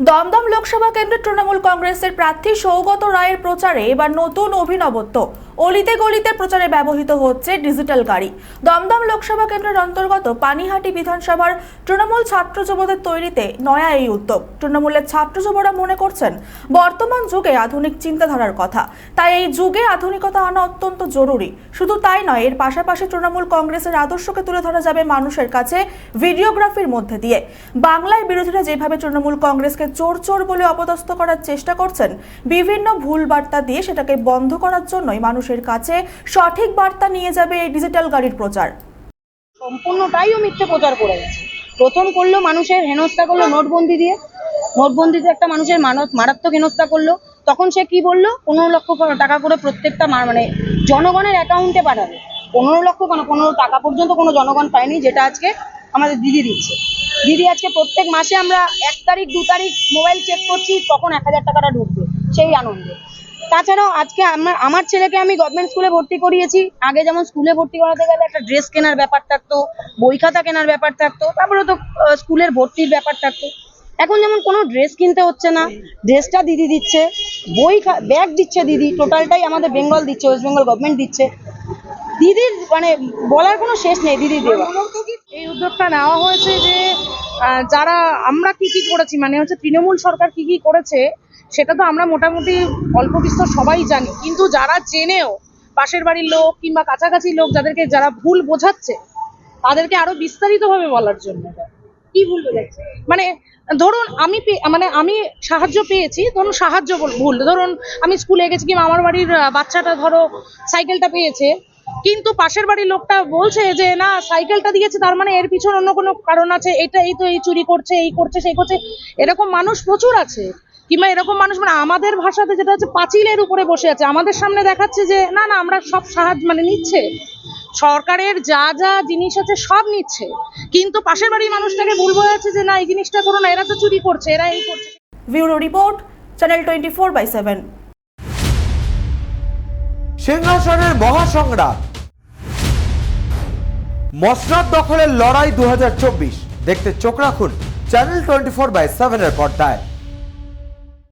দমদম লোকসভা কেন্দ্রে তৃণমূল কংগ্রেসের প্রার্থী সৌগত রায়ের প্রচারে এবার নতুন অভিনবত্ব। অলিতে গলিতে প্রচারে ব্যবহৃত হচ্ছে ডিজিটাল গাড়ি। দমদম লোকসভা কেন্দ্রের অন্তর্গত পানিহাটি বিধানসভার তৃণমূল ছাত্র যুবদের তৈরিতে নয়া এই উদ্যোগ। তৃণমূলের ছাত্র যুবরা মনে করছেন, বর্তমান যুগে আধুনিক চিন্তাধারার কথা। তাই এই যুগে আধুনিকতা আনা অত্যন্ত জরুরি। শুধু তাই নয়, এর পাশাপাশি তৃণমূল কংগ্রেসের আদর্শকে তুলে ধরা যাবে মানুষের কাছে ভিডিওগ্রাফির মধ্যে দিয়ে। বাংলায় বিরোধীরা যেভাবে তৃণমূল কংগ্রেসকে চোর চোর বলে অপদস্থ করার চেষ্টা করছেন, বিভিন্ন ভুল বার্তা দিয়ে সেটাকে বন্ধ করার জন্যই মানুষের কাছে সঠিক বার্তা নিয়ে যাবে এই ডিজিটাল গাড়ির প্রচার। সম্পূর্ণটাই ও মিথ্যে প্রচার করে গেছে। প্রথম করল মানুষের হেনস্থা করল নোটবন্দি দিয়ে। নোটবন্দিতে একটা মানুষের মানত মারাত্মক হেনস্থা করল। তখন সে কি বলল? পনেরো লক্ষ টাকা করে প্রত্যেকটা মানে জনগণের অ্যাকাউন্টে পাঠাবে। পনেরো লক্ষ কেন? পনেরো টাকা পর্যন্ত কোনো জনগণ পায়নি, যেটা আজকে আমাদের দিদি দিচ্ছে। দিদি আজকে প্রত্যেক মাসে আমরা এক তারিখ, দু তারিখ মোবাইল চেক করছি কখন এক হাজার টাকাটা ঢুকবে। সেই আনন্দে। তাছাড়াও আজকে আমার আমার ছেলেকে আমি গভর্নমেন্ট স্কুলে ভর্তি করিয়েছি। আগে যেমন স্কুলে ভর্তি করাতে গেলে একটা ড্রেস কেনার ব্যাপার থাকতো, বই খাতা কেনার ব্যাপার থাকতো, তারপরে তো স্কুলের ভর্তির ব্যাপার থাকতো। এখন যেমন কোনো ড্রেস কিনতে হচ্ছে না ড্রেসটা দিদি দিচ্ছে, বই ব্যাগ দিচ্ছে দিদি টোটালটাই আমাদের বেঙ্গল দিচ্ছে ওয়েস্ট বেঙ্গল গভর্নমেন্ট দিচ্ছে। দিদির মানে বলার কোনো শেষ নেই, দিদি দেওয়া। এই উদ্যোগটা নেওয়া হয়েছে যে যারা আমরা কি কি করেছি মানে হচ্ছে তৃণমূল সরকার কি কি করেছে, সেটা তো আমরা মোটামুটি অল্প বিস্তর সবাই জানি। কিন্তু যারা জেনেও পাশের বাড়ির লোক কিংবা কাছাকাছি লোক যাদেরকে যারা ভুল বোঝাচ্ছে, তাদেরকে আরও বিস্তারিতভাবে বলার জন্য। কি ভুল বোঝাচ্ছে? মানে ধরুন, আমি মানে আমি সাহায্য পেয়েছি, ধরুন সাহায্য ভুল। ধরুন, আমি স্কুলে গেছি কিংবা আমার বাড়ির বাচ্চাটা ধরো সাইকেলটা পেয়েছে কিন্তু পাশের বাড়ির লোকটা বলছে যে না সাইকেলটা দিয়েছে তার মানে এর পিছনে অন্য কোনো কারণ আছে। এটা এই তো এই চুরি করছে এই করছে সেই করছে। এরকম মানুষ প্রচুর আছে। কিংবা এরকম মানুষ মানে আমাদের ভাষাতে যেটা হচ্ছে পাঁচিলের উপরে বসে আছে। আমাদের সামনে দেখাচ্ছে যে না না আমরা সব সাহায্য মানে নিচ্ছে। সরকারের যা যা জিনিস আছে সব নিচ্ছে। কিন্তু পাশের বাড়ির মানুষটাকে ভুল বোঝাচ্ছে যে না এই জিনিসটা করো না এরা তো চুরি করছে এরা এই করছে। Bureau report channel twenty four by seven. সিংহাসনের মহাসংগ্রাম। মসনাদ দখলের লড়াই দু হাজার চব্বিশ। দেখতে চোখ রাখুন চ্যানেল টোয়েন্টি ফোর বাই সেভেনের পর্দায়।